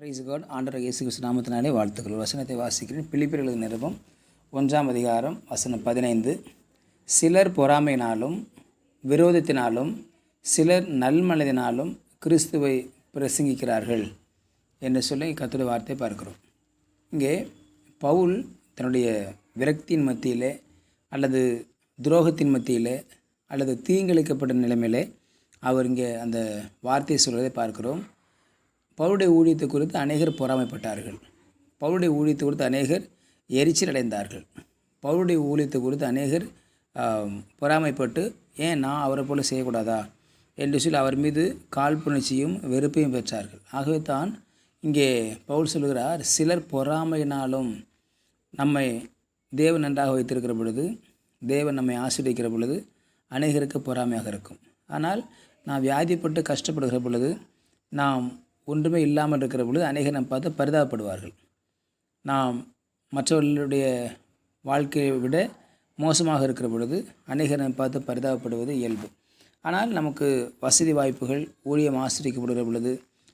Price God ஆண்டர் இயேசு கிறிஸ்து நாமத்தினாலே வாழ்த்துக்கள். வசனத்தை வாசிக்கிறேன். பிலிப்பியர்களுக்கு நிருபம் ஒன்றாம் அதிகாரம் வசனம் பதினைந்து. சிலர் பொறாமையினாலும் விரோதத்தினாலும் சிலர் நல்மனதினாலும் கிறிஸ்துவை பிரசங்கிக்கிறார்கள் என்று சொல்லி கத்துடைய வார்த்தை பார்க்கிறோம். இங்கே பவுல் தன்னுடைய விரக்தியின் மத்தியிலே அல்லது துரோகத்தின் மத்தியிலே அல்லது தீங்கிழைக்கப்பட்ட நிலைமையிலே அவர் இங்கே அந்த வார்த்தையை சொல்வதை பார்க்கிறோம். பவுளுடைய ஊழியத்தை குறித்து அநேகர் பொறாமைப்பட்டார்கள். பவுளுடைய ஊழியத்தை குறித்து அநேகர் எரிச்சல் அடைந்தார்கள் பவுளுடைய ஊழியத்தை குறித்து அநேகர் பொறாமைப்பட்டு ஏன் நான் அவரை போல் செய்யக்கூடாதா? என்று சொல்லி அவர் மீது காழ்ப்புணர்ச்சியும் வெறுப்பையும் பெற்றார்கள். ஆகவே தான் இங்கே பவுல் சொல்கிறார் சிலர் பொறாமையினாலும் நம்மை தேவன் நன்றாக வைத்திருக்கிற பொழுது தேவன் நம்மை ஆசிரியக்கிற பொழுது அநேகருக்கு பொறாமையாக இருக்கும். ஆனால் நாம் வியாதிப்பட்டு கஷ்டப்படுகிற பொழுது நாம் ஒன்றுமே இல்லாமல் இருக்கிற பொழுது அநேகர் நம்ம பார்த்து பரிதாபப்படுவார்கள். நாம் மற்றவர்களுடைய வாழ்க்கையை விட மோசமாக இருக்கிற பொழுது அநேகர் நம்ம பார்த்து பரிதாபப்படுவது இயல்பு. ஆனால் நமக்கு வசதி வாய்ப்புகள் ஊழியம் ஆசிரிக்கப்படுகிற பொழுது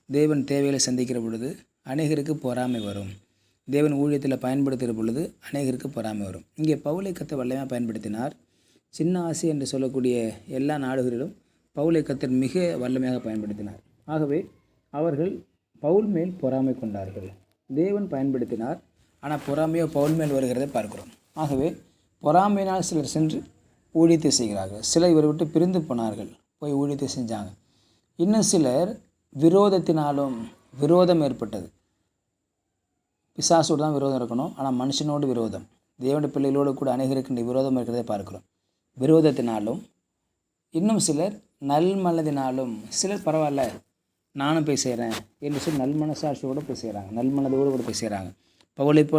தேவன் தேவைகளை சந்திக்கிற பொழுது அநேகருக்கு பொறாமை வரும். தேவன் ஊழியத்தில் பயன்படுத்துகிற பொழுது அநேகருக்கு பொறாமை வரும். இங்கே பவுலைக்கத்தை வல்லமையாக பயன்படுத்தினார். சின்ன ஆசி என்று சொல்லக்கூடிய எல்லா நாடுகளிலும் பவுலை மிக வல்லமையாக பயன்படுத்தினார். ஆகவே அவர்கள் பவுல் மேல் பொறாமை கொண்டார்கள். தேவன் பயன்படுத்தினார். ஆனால் பொறாமையோ பவுல் மேல் வருகிறதை பார்க்கிறோம். ஆகவே பொறாமையினால் சிலர் சென்று ஊழியத்தை செய்கிறார்கள். சிலர் இவரை விட்டு பிரிந்து போனார்கள். போய் ஊழியத்தை செஞ்சாங்க. இன்னும் சிலர் விரோதத்தினாலும் விரோதம் ஏற்பட்டது. பிசாசோடு தான் விரோதம் இருக்கணும். ஆனால் மனுஷனோடு விரோதம். தேவனுடைய பிள்ளைகளோடு கூட அநேகருக்கு விரோதம் இருக்கிறதை பார்க்கிறோம். விரோதத்தினாலும் இன்னும் சிலர் நல்மல்லதினாலும் சிலர் பரவாயில்ல. நானும் போய் செய்கிறேன் என்று சொல்லி நல் மனசாட்சியோடு போய் செய்கிறாங்க நல் மனதோடு கூட போய் செய்கிறாங்க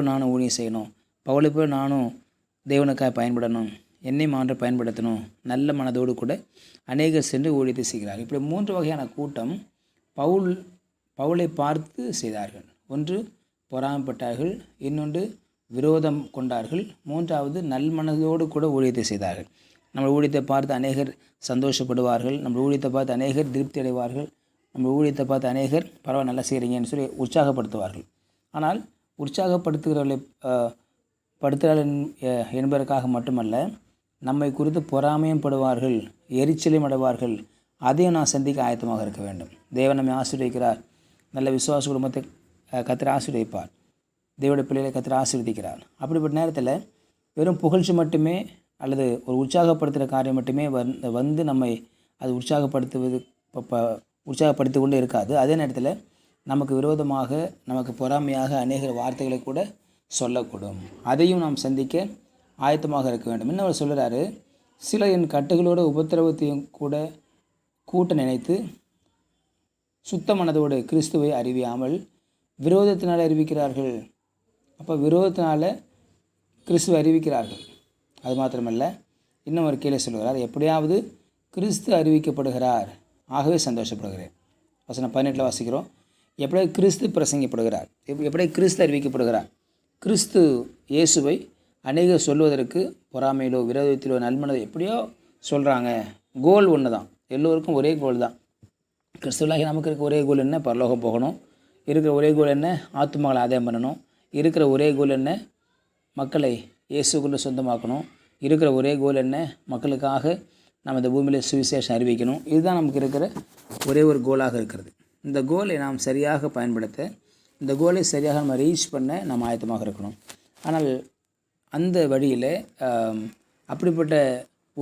நானும் ஊழியம் செய்யணும்? பவுளைப்போ நானும் தேவனுக்காக பயன்படணும்? என்னை மாற்ற பயன்படுத்தணும்? நல்ல மனதோடு கூட அநேகர் சென்று ஊழியத்தை செய்கிறார்கள். இப்படி மூன்று வகையான கூட்டம் பவுல் பவுலை பார்த்து செய்தார்கள். ஒன்று பொறாமைப்பட்டார்கள். இன்னொன்று விரோதம் கொண்டார்கள். மூன்றாவது நல்மனதோடு கூட ஊழியத்தை செய்தார்கள். நம்ம ஊழியத்தை பார்த்து அநேகர் சந்தோஷப்படுவார்கள். நம்ம ஊழியத்தை பார்த்து அநேகர் திருப்தி அடைவார்கள். நம்ம ஊழியத்தை பார்த்து அநேகர் பரவாயில்ல நல்லா செய்கிறீங்கன்னு சொல்லி உற்சாகப்படுத்துவார்கள். ஆனால் உற்சாகப்படுத்துகிறவர்களை அஹ், படுத்துகிறார்கள் என்பதற்காக மட்டுமல்ல நம்மை குறித்து பொறாமையும் படுவார்கள் எரிச்சலையும் அடைவார்கள். அதையும் நான் சந்திக்க ஆயத்தமாக இருக்க வேண்டும். தேவன் நம்மை ஆசீர்வதிக்கிறார். நல்ல விசுவாச குடும்பத்தை கத்திர ஆசீர்வதிப்பார். தேவோட பிள்ளைகளை கத்திர ஆசீர்வதிக்கிறார். அப்படிப்பட்ட நேரத்தில் வெறும் புகழ்ச்சி மட்டுமே அல்லது ஒரு உற்சாகப்படுத்துகிற காரியம் மட்டுமே வந்து வந்து நம்மை அது உற்சாகப்படுத்துவது ப- ப- உற்சாகப்படுத்தி கொண்டே இருக்காது. அதே நேரத்தில் நமக்கு விரோதமாக நமக்கு பொறாமையாக அநேக வார்த்தைகளை கூட சொல்லக்கூடும். அதையும் நாம் சந்திக்க ஆயத்தமாக இருக்க வேண்டும். இன்னும் அவர் சொல்கிறாரு சில என் கட்டுகளோட உபத்திரவத்தையும் கூட கூட்ட நினைத்து சுத்த மனதோடு கிறிஸ்துவை அறிவியாமல் விரோதத்தினால் அறிவிக்கிறார்கள். அப்போ விரோதத்தினால் கிறிஸ்துவை அறிவிக்கிறார்கள். அது மாத்திரமல்ல இன்னும் ஒரு கீழே சொல்கிறார் எப்படியாவது கிறிஸ்து அறிவிக்கப்படுகிறார். ஆகவே சந்தோஷப்படுகிறேன். வசனம் பதினெட்டில் வாசிக்கிறோம். எப்படியாவது கிறிஸ்து பிரசங்கப்படுகிறார்? எப் எப்படி கிறிஸ்து அறிவிக்கப்படுகிறார்? கிறிஸ்து இயேசுவை அநேக சொல்வதற்கு பொறாமையிலோ விரோதத்திலோ நல்மனதோ எப்படியோ சொல்கிறாங்க கோல் ஒன்று தான் எல்லோருக்கும் ஒரே கோல் தான். கிறிஸ்துவலாகி நமக்கு இருக்க ஒரே கோல் என்ன? பரலோகம் போகணும். இருக்கிற ஒரே கோல் என்ன? ஆத்துமகளை ஆதாயம் பண்ணணும். இருக்கிற ஒரே கோல் என்ன? மக்களை இயேசுக்குள்ளே சொந்தமாக்கணும். இருக்கிற ஒரே கோல் என்ன? மக்களுக்காக நம்ம இந்த பூமியில் சுவிசேஷம் அறிவிக்கணும். இதுதான் நமக்கு இருக்கிற ஒரே ஒரு கோலாக இருக்கிறது. இந்த கோலை நாம் சரியாக பயன்படுத்த இந்த கோலை சரியாக நம்ம ரீச் பண்ண நாம் ஆயத்தமாக இருக்கணும். ஆனால் அந்த வழியில் அப்படிப்பட்ட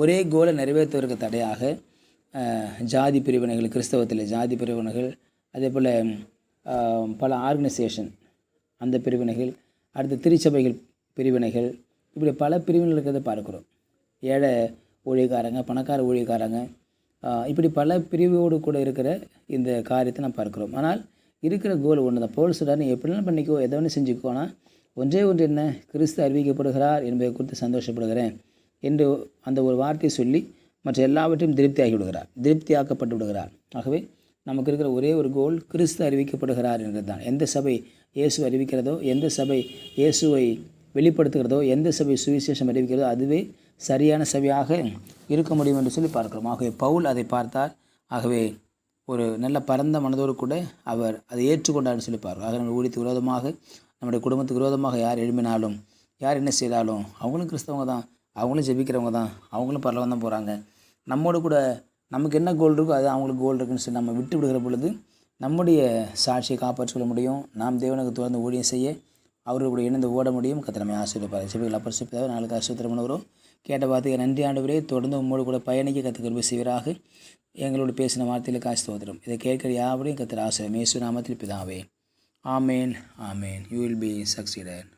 ஒரே கோலை நிறைவேற்றுவதற்கு தடையாக ஜாதி பிரிவினைகள் கிறிஸ்தவத்தில் ஜாதி பிரிவினைகள் அதே போல் பல ஆர்கனைசேஷன் அந்த பிரிவினைகள் அடுத்து திருச்சபைகள் பிரிவினைகள் இப்படி பல பிரிவினைகள் இருக்கிறத பார்க்குறோம். ஏழை ஊழியக்காரங்க பணக்கார ஊழியக்காரங்க இப்படி பல பிரிவோடு கூட இருக்கிற இந்த காரியத்தை நான் பார்க்குறோம். ஆனால் இருக்கிற கோல் ஒன்று தான் போல் சொல்கிறார் நீ எப்படிலாம் பண்ணிக்கோ எதை வேணும் செஞ்சுக்கோனா ஒன்றே ஒன்று என்ன? கிறிஸ்து அறிவிக்கப்படுகிறார் என்பதை குறித்து சந்தோஷப்படுகிறேன் என்று அந்த ஒரு வார்த்தையை சொல்லி மற்ற எல்லாவற்றையும் திருப்தியாகி விடுகிறார். திருப்தியாக்கப்பட்டு விடுகிறார். ஆகவே நமக்கு இருக்கிற ஒரே ஒரு கோல் கிறிஸ்து அறிவிக்கப்படுகிறார் என்றது தான் எந்த சபை இயேசு அறிவிக்கிறதோ எந்த சபை இயேசுவை வெளிப்படுத்துகிறதோ எந்த சபை சுவிசேஷம் அறிவிக்கிறதோ அதுவே சரியான சபையாக இருக்க முடியும் என்று சொல்லி பார்க்கிறோம். ஆகவே பவுல் அதை பார்த்தார். ஆகவே ஒரு நல்ல பரந்த மனதோடு கூட அவர் அதை ஏற்றுக்கொண்டார்னு சொல்லி பார்க்கிறோம். ஆக நம்ம ஊழியத்துக்கு விரோதமாக நம்முடைய குடும்பத்துக்கு விரோதமாக யார் எழுப்பினாலும் யார் என்ன செய்தாலும் அவங்களும் கிறிஸ்தவங்க தான் அவங்களும் ஜெபிக்கிறவங்க தான் அவங்களும் பரலவம் தான் போகிறாங்க நம்மோடு கூட நமக்கு என்ன கோல் இருக்கோ அது அவங்களுக்கு கோல் இருக்குன்னு சொல்லி நம்ம விட்டு விடுகிற பொழுது நம்முடைய சாட்சியை காப்பாற்றிக் கொள்ள முடியும். நாம் தேவனுக்கு தொடர்ந்து ஊழியம் செய்ய அவர்கள் கூட இணைந்து ஓட முடியும். கத்திரமை ஆசீர்வார் செபிகள் அப்பர் சிப்பிதாக நாளுக்கு ஆசிரியர் வரும் கேட்ட வார்த்தைக்கு நன்றி ஆண்டவரே. தொடர்ந்து உம்மோடு கூட பயணிக்க கற்றுக்கொள்வது செய்வராக. எங்களோடு பேசின வார்த்தையில் காசு தோத்திரம். இதை கேட்கிற யாவரையும் கத்திர ஆசிரியர் மேசு நாமத்தில் பிதாவே. ஆமேன் ஆமேன். You will be succeeded